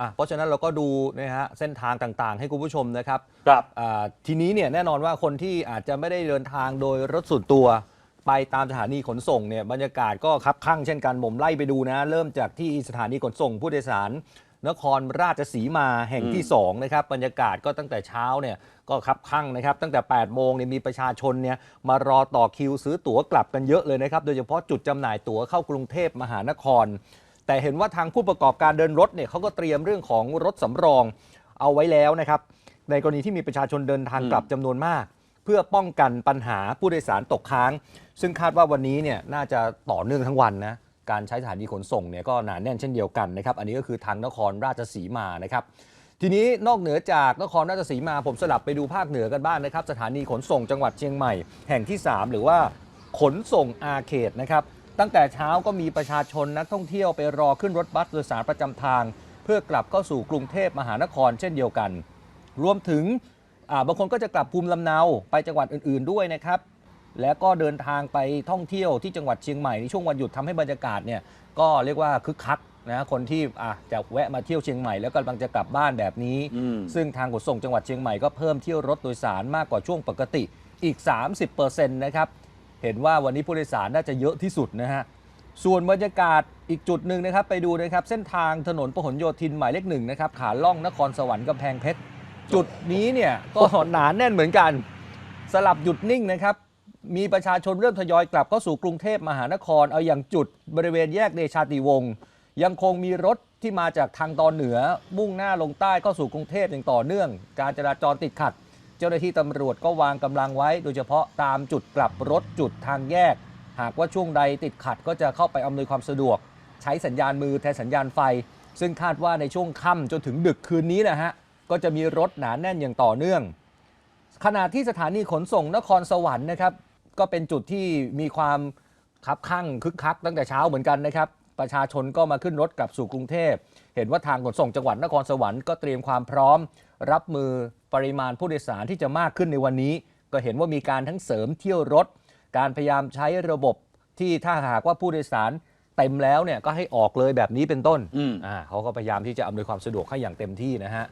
อะเพราะฉะนั้นเราก็ดูนะฮะเส้นทางต่างๆ ให้คุณผู้ชมนะครับครับ อ่าทีนี้เนี่ยแน่นอนว่าคนที่อาจจะไม่ได้เดินทางโดยรถส่วนตัว ไปตามสถานีขนส่งเนี่ยบรรยากาศก็คับข้างเช่นกันผมไล่ไปดูนะ เริ่มจากที่สถานีขนส่งผู้โดยสาร นครราชสีมาแห่งที่ 2 นะครับ บรรยากาศก็ตั้งแต่เช้าเนี่ยก็คับข้างนะครับ ตั้งแต่ 8 โมงเนี่ยมีประชาชนเนี่ยมารอต่อคิวซื้อตั๋วกลับกันเยอะเลยนะครับ โดยเฉพาะจุดจำหน่ายตั๋วเข้ากรุงเทพมหานคร แต่เห็นว่าทางผู้ประกอบการเดินรถเนี่ยเขาก็เตรียมเรื่องของรถสำรองเอาไว้แล้วนะครับ ในกรณีที่มีประชาชนเดินทางกลับจำนวนมาก เพื่อป้องกันปัญหาผู้โดยสารตกค้าง ซึ่งคาดว่าวันนี้เนี่ยน่าจะต่อเนื่องทั้งวันนะการใช้สถานีขนส่งเนี่ยก็หนาแน่นเช่นเดียวกันนะครับ อันนี้ก็คือทางนครราชสีมานะครับ ทีนี้นอกเหนือจากนครราชสีมาผมสลับไปดูภาคเหนือกันบ้างนะครับ สถานีขนส่งจังหวัดเชียงใหม่ แห่งที่ 3 หรือว่าขนส่งอาเขตนะครับ ตั้งแต่เช้าก็มีประชาชนนักท่องเที่ยวไปรอขึ้นรถบัสโดยสารประจำทาง เพื่อกลับเข้าสู่กรุงเทพมหานครเช่นเดียวกัน รวมถึงบางคนก็จะกลับภูมิลำเนาไปจังหวัดอื่น ๆด้วยนะครับ แล้วก็เดินทางไปท่องเที่ยวที่จังหวัดเชียงใหม่ในช่วงวันหยุดทำให้บรรยากาศเนี่ยก็เรียกว่าคึกคักนะคนที่อะจะแวะมาเที่ยวเชียงใหม่แล้วกำลังจะกลับบ้านแบบนี้ ซึ่งทางขนส่งจังหวัดเชียงใหม่ก็เพิ่มเที่ยวรถโดยสารมากกว่าช่วงปกติอีก 30%นะครับ เห็นว่าวันนี้ผู้โดยสารน่าจะเยอะที่สุดนะฮะ ส่วนบรรยากาศอีกจุดหนึ่งนะครับ ไปดูนะครับ เส้นทางถนนพหลโยธินหมายเลขหนึ่งนะครับ ขาล่องนครสวรรค์กำแพงเพชร จุดนี้เนี่ยก็หนาแน่นเหมือนกัน สลับหยุดนิ่งนะครับ มีประชาชนเริ่มทยอยกลับเข้าสู่กรุงเทพมหานคร เอาอย่างจุดบริเวณแยกเดชาติวงศ์ยังคงมีรถที่มาจากทางตอนเหนือ มุ่งหน้าลงใต้เข้าสู่กรุงเทพอย่างต่อเนื่อง การจราจรติดขัด เจ้าหน้าที่ตำรวจก็วางกำลังไว้ โดยเฉพาะตามจุดกลับรถจุดทางแยก หากว่าช่วงใดติดขัดก็จะเข้าไปอำนวยความสะดวก ใช้สัญญาณมือแทนสัญญาณไฟ ซึ่งคาดว่าในช่วงค่ำจนถึงดึกคืนนี้นะฮะก็จะมีรถหนาแน่นอย่างต่อเนื่อง ขณะที่สถานีขนส่งนครสวรรค์นะครับ ก็เป็นจุดที่มีความคับข้างคึกคักตั้งแต่เช้าเหมือนกันนะครับ ประชาชนก็มาขึ้นรถกลับสู่กรุงเทพ เห็นว่าทางขนส่งจังหวัดนครสวรรค์ก็เตรียมความพร้อม รับมือ ปริมาณผู้โดยสารที่จะมากขึ้นในวันนี้ ก็เห็นว่ามีการทั้งเสริมเที่ยวรถ การพยายามใช้ระบบที่ถ้าหากว่าผู้โดยสารเต็มแล้วเนี่ยก็ให้ออกเลยแบบนี้เป็นต้นอืมอ่าเขาก็พยายามที่จะอำนวยความสะดวกให้อย่างเต็มที่นะฮะ